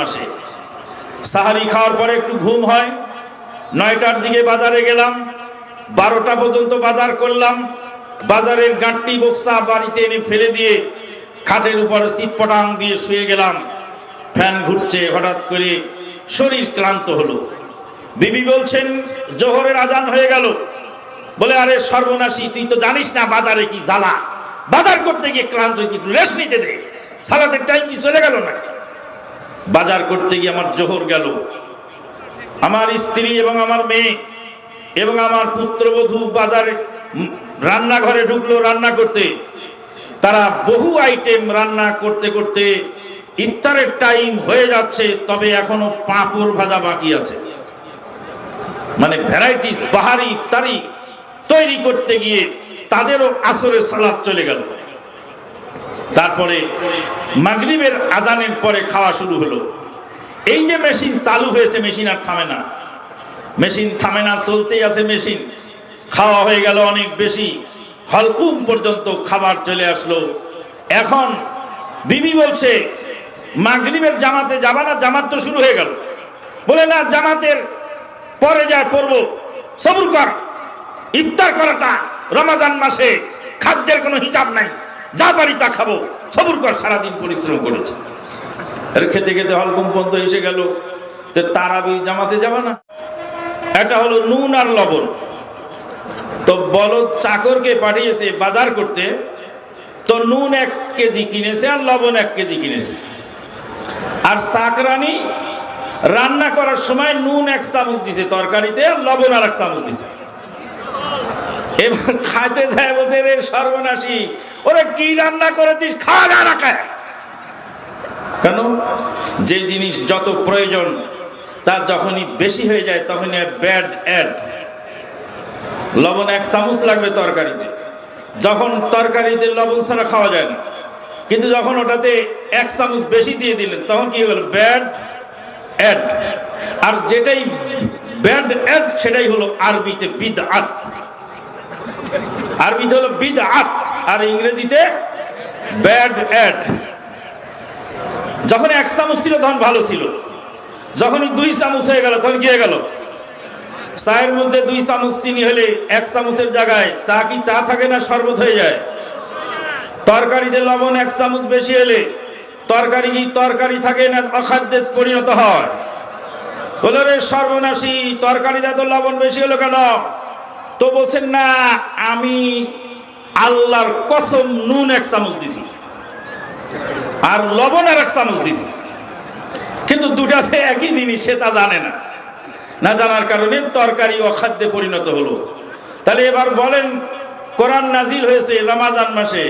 মাসে। সাহারি খাওয়ার পরে একটু ঘুম হয়, নয়টার দিকে বাজারে গেলাম, বারোটা পর্যন্ত বাজার করলাম, বাজারের গাঁটটি বক্সা বাড়িতে এনে ফেলে দিয়ে খাটের উপরে চিৎপটাং দিয়ে শুয়ে গেলাম। ফ্যান ঘুরছে, হঠাৎ করে শরীর ক্লান্ত হলো। বিবি বলছেন, জোহরের আজান হয়ে গেল। বলে, আরে সর্বনাশী, তুই তো জানিস না বাজারে কি জ্বালা। বাজার করতে গিয়ে ক্লান্ত হয়েছি, একটু রেস্ট নিতে দে। সালাতের টাইম কি চলে গেল না বাজার করতে গিয়ে আমার জোহর গেল। আমার স্ত্রী এবং আমার মেয়ে এবং আমার পুত্রবধূ বাজারে রান্নাঘরে ঢুকলো রান্না করতে। তারা বহু আইটেম রান্না করতে করতে ইফতারের টাইম হয়ে যাচ্ছে, তবে এখনও পাঁপড় ভাজা বাকি আছে। মানে ভ্যারাইটিস বাহারি ইফতারি তৈরি করতে গিয়ে তাদেরও আসরের সালাদ চলে গেল। তারপরে মাগরিবের আজানের পরে খাওয়া শুরু হলো। এই যে মেশিন চালু হয়েছে, মেশিন আর থামে না। মেশিন থামে না, চলতেই আছে মেশিন। খাওয়া হয়ে গেল অনেক বেশি। হলকুম পর্যন্ত খাবার চলে আসলো। এখন বিবি বলছে, মাগরিবের জামাতে যাবা না? জামাত তো শুরু হয়ে গেল। বলে, না, জামাতের পরে যায় পড়ব সবুর কর। ইফতার করাটা রমাদান মাসে খাদ্যের কোনো হিসাব নাই। যা পারি তা খাব। সবুর কর সারাদিন পরিশ্রম করেছে। আর খেতে খেতে হলকুম পর্যন্ত এসে গেল। তো তারাবির জামাতে যাবে না। এটা হলো নুন আর লবণ। তো বলদ চাকরকে পাঠিয়েছে বাজার করতে। তো নুন এক কেজি কিনেছে আর লবণ এক কেজি কিনেছে। আর চাকরানি রান্না করার সময় নুন এক চামচ দিছে তরকারিতে আর লবণ আর এক চামচ দিছে। এবার খাইতে যায় বলছে রে সর্বনাশী, ওরা কি রান্না করেছিস? খাওয়া না রাখায় কেন? যে জিনিস যত প্রয়োজন তার যখনই বেশি হয়ে যায়, তখনই ব্যাড অ্যাড লবণ এক চামচ লাগবে তরকারিতে। যখন তরকারিতে লবণ ছাড়া খাওয়া যায় না, কিন্তু যখন ওটাতে এক চামচ বেশি দিয়ে দিলেন, তখন কি হলো? ব্যাড অ্যাড আর যেটাই ব্যাড অ্যাড সেটাই হলো আরবিতে বিদ আত আরবিতে হলো বিদ আত আর ইংরেজিতে ব্যাড অ্যাড। যখন এক চামচ ছিল, তখন ভালো ছিল। যখনই দুই চামচ হয়ে গেল, তখন কি হয়ে গেল? চায়ের মধ্যে দুই চামচ চিনি হলে এক চামচের জায়গায় চা কি চা থাকে না শরবত হয়ে যায়? তরকারিতে লবণ এক চামচ বেশি হলে তরকারি কি তরকারি থাকে না অখাদ্যে পরিণত হয়? বলে রে সর্বনাশী, তরকারিতে এত লবণ বেশি হলো কেন? তো বলছেন, না, আমি আল্লাহর কসম নুন এক চামচ দিছি আর লবণ আর এক চামচ দিছি। কিন্তু দুটাতে একই জিনিস, সে তা জানে না। না জানার কারণে তরকারি অখাদ্যে পরিণত হলো। তাহলে এবার বলেন, কোরআন নাজিল হয়েছে রমাদান মাসে।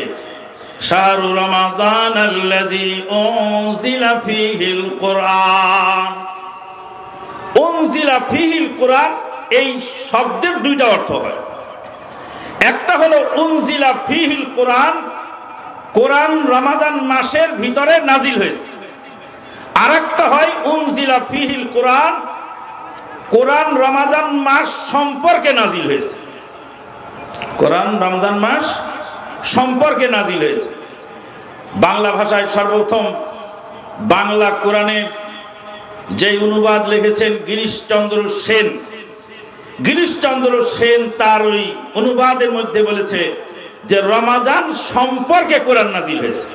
শাহরু রমাদান আল্লাযী উনজিলা ফীহিল কোরআন। উনজিলা ফীহিল কোরআন এই শব্দের দুইটা অর্থ হয়। একটা হলো, উনজিলা ফিহিল কোরআন। কোরআন রমাদান মাসের ভিতরে নাজিল হয়েছে। আর একটা হয়, উনজিলা ফিহিল কোরআন। কোরআন রমাজান মাস সম্পর্কে নাজিল হয়েছে। কোরআন রমজান মাস সম্পর্কে নাজিল হয়েছে। বাংলা ভাষায় সর্বপ্রথম বাংলা কোরআনের যে অনুবাদ লিখেছেন গিরিশচন্দ্র সেন গিরিশচন্দ্র সেন তার ওই অনুবাদের মধ্যে বলেছে যে রমাজান সম্পর্কে কোরআন নাজিল হয়েছে।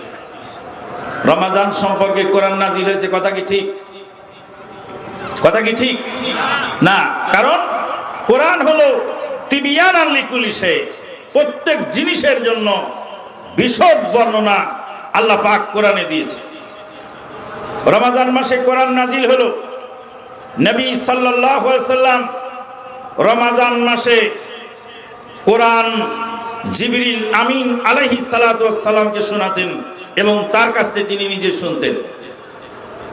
রমাজান সম্পর্কে কোরআন নাজিল হয়েছে, কথা কি ঠিক? কথা কি ঠিক? না, কারণ কোরআন হলো তিবিয়ান আল্লিকুলিশে প্রত্যেক জিনিসের জন্য বিশদ বর্ণনা আল্লাহ পাক কোরআনে দিয়েছে। রমাজান মাসে কোরআন নাজিল হলো। নবী আলাইহি সাল্লাম রমাজান মাসে কোরআন জিবরিল আমিন আলাইহি সালাতামকে শোনাতেন এবং তার কাছ থেকে তিনি নিজে শুনতেন।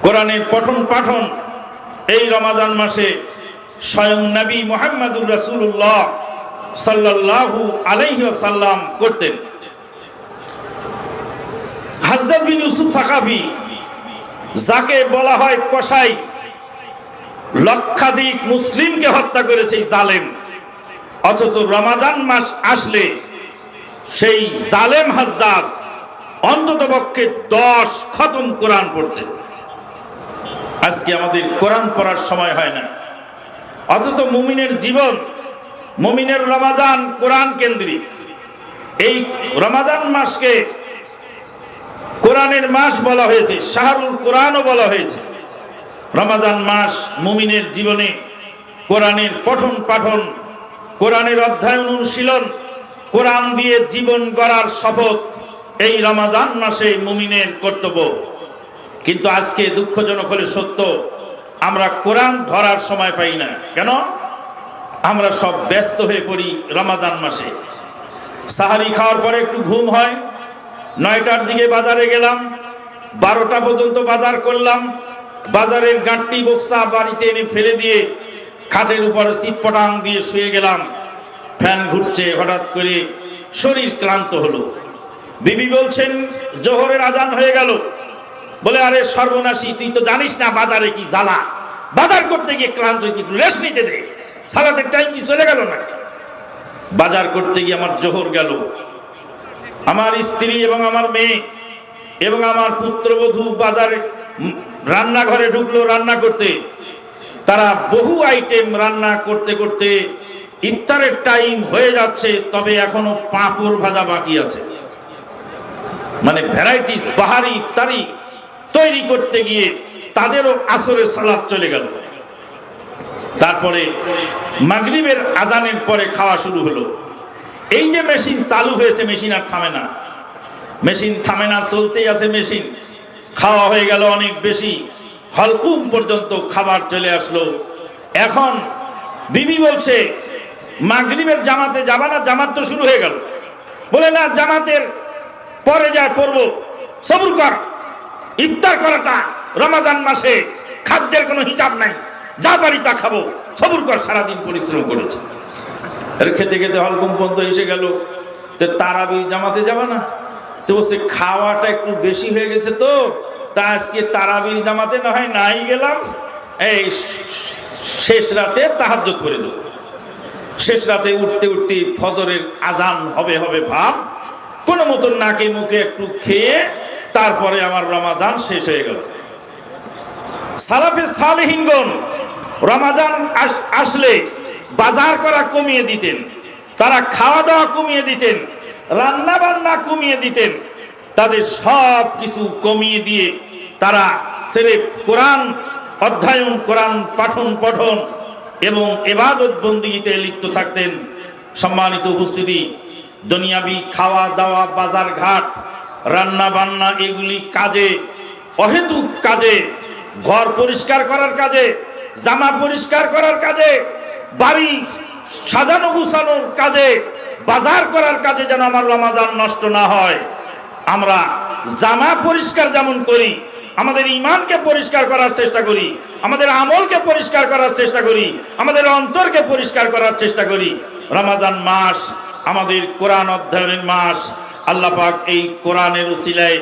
কোরআনের পঠন পাঠন এই রমাজান মাসে স্বয়ং নবী মোহাম্মদুর রাসূলুল্লাহ সাল্লাল্লাহু আলাইহি সাল্লাম করতেন। হাজ্জাজ বিন ইউসুফ সাকাফি, যাকে বলা হয় কসাই লক্ষাধিক মুসলিমকে হত্যা করেছে এই জালেম। অথচ রমাজান মাস আসলে সেই জালেম হাজ্জাজ অন্তত পক্ষে দশ খতম কোরআন পড়তেন। আজকে আমাদের কোরআন পড়ার সময় হয় না। অথচ মুমিনের জীবন, মুমিনের রমাজান কোরআন কেন্দ্রিক। এই রমাজান মাসকে কোরআনের মাস বলা হয়েছে, শাহরুল কোরআনও বলা হয়েছে। রমাদান মাস মুমিনের জীবনে কোরআনের পঠন পাঠন, কোরআনের অধ্যায়ন অনুশীলন, কোরআন দিয়ে জীবন গড়ার শপথ এই রমাদান মাসে মুমিনের কর্তব্য। কিন্তু আজকে দুঃখজনক হলে সত্য, আমরা কোরআন ধরার সময় পাই না। কেন? আমরা সব ব্যস্ত হয়ে পড়ি রমাদান মাসে। সাহারি খাওয়ার পরে একটু ঘুম হয়, নয়টার দিকে বাজারে গেলাম, বারোটা পর্যন্ত বাজার করলাম বাজারের গাঁটটি বক্সা বাড়িতে এনে ফেলে দিয়ে খাটের উপরে সিটপটাং দিয়ে শুয়ে গেলাম। ফ্যান ঘুরছে, হঠাৎ করে শরীর ক্লান্ত হলো। বিবি বলছেন, জোহরের আজান হয়ে গেল। বলে, আরে সর্বনাশী, তুই তো জানিস না বাজারে কি জ্বালা। বাজার করতে গিয়ে ক্লান্ত হয়েছি রেস্ট নিতে দে। সালাতের টাইম কি চলে গেল না বাজার করতে গিয়ে আমার জোহর গেল। আমার স্ত্রী এবং আমার মেয়ে এবং আমার পুত্রবধূ বাজারে রান্নাঘরে ঢুকলো রান্না করতে। তারা বহু আইটেম রান্না করতে করতে ইফতারের টাইম হয়ে যাচ্ছে, তবে এখনও পাঁপড় ভাজা বাকি আছে। মানে ভ্যারাইটিস বাহারি ইফতারি তৈরি করতে গিয়ে তাদেরও আসরের সালাদ চলে গেল। তারপরে মাগরিবের আজানের পরে খাওয়া শুরু হলো। এই যে মেশিন চালু হয়েছে মেশিন আর থামে না। মেশিন থামে না, চলতেই আছে মেশিন খাওয়া হয়ে গেল অনেক বেশি। হলকুম পর্যন্ত খাবার চলে আসলো। এখন বিবি বলছে, মাগরিবের জামাতে যাবা না? জামাত তো শুরু হয়ে গেল। বলে, না, জামাতের পরে যায় পড়ব সবুর কর। ইফতার করাটা রমাদান মাসে, খাদ্যের কোনো হিসাব নাই। যা পারি তা খাব। সবুর কর, সারাদিন পরিশ্রম করেছে। খেতে খেতে হলকুম পর্যন্ত এসে গেল। তো তারাবির জামাতে যাবে না? তো বলছে খাওয়াটা একটু বেশি হয়ে গেছে তো, তা আজকে তারাবির জামাতে না হয় নাই গেলাম, এই শেষ রাতে তাহাজ্জত করে দেবো। শেষ রাতে উঠতে উঠতে ফজরের আজান হবে হবে ভাব, কোনো মতন নাকে মুখে একটু খেয়ে তারপরে আমার রমাদান শেষ হয়ে গেল। সালাফে সালেহিনগণ রমাজান আস- আসলে বাজার করা কমিয়ে দিতেন, তারা খাওয়া দাওয়া কমিয়ে দিতেন রান্না বান্না কমিয়ে দিতেন। তাদের সব কিছু কমিয়ে দিয়ে তারা সেরেফ কোরআন, অধ্যয়ন, কোরআন পাঠন, পঠন এবং এবাদত বন্দিতে লিপ্ত থাকতেন। সম্মানিত উপস্থিতি, দুনিয়াবি খাওয়া দাওয়া বাজার ঘাট রান্না বান্না এগুলি কাজে, অহেতুক কাজে, ঘর পরিষ্কার করার কাজে, জামা পরিষ্কার করার কাজে, বাড়ি সাজানো গুছানোর কাজে বাজার করার কাজে যেন আমার রমাদান নষ্ট না হয়। আমরা জামা পরিষ্কার যেমন করি, আমাদের ইমানকে পরিষ্কার করার চেষ্টা করি, আমাদের আমলকে পরিষ্কার করার চেষ্টা করি, আমাদের অন্তরকে পরিষ্কার করার চেষ্টা করি। রমাদান মাস, আমাদের কোরআন অধ্যয়নের মাস, আল্লাহ পাক এই কোরআনের উসিলায়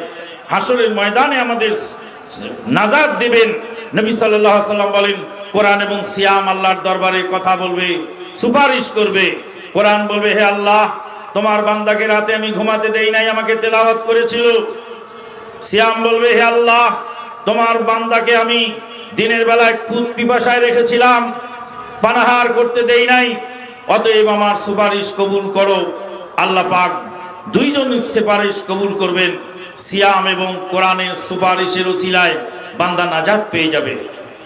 হাসরের ময়দানে আমাদের নাজাদ দেবেন। নবী আলাইহি সাল্লাম বলেন, কোরআন এবং সিয়াম আল্লাহর দরবারে কথা বলবে, সুপারিশ করবে। কোরআন বলবে, হে আল্লাহ, তোমার বান্দাকে রাতে আমি ঘুমাতে দেই নাই, আমাকে তেলাওয়াত করেছিল। সিয়াম বলবে, হে আল্লাহ, তোমার বান্দাকে আমি দিনের বেলায় খুদ পিপাসায় রেখেছিলাম, পানাহার করতে দেই নাই, অতএব আমার সুপারিশ কবুল করো। আল্লাহ পাক দুইজন সুপারিশ কবুল করবেন, সিয়াম এবং কোরআনের সুপারিশের উসিলায় বান্দা নাজাত পেয়ে যাবে।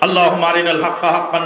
আল্লাহ মারিনাল হাক্কা হাক্কান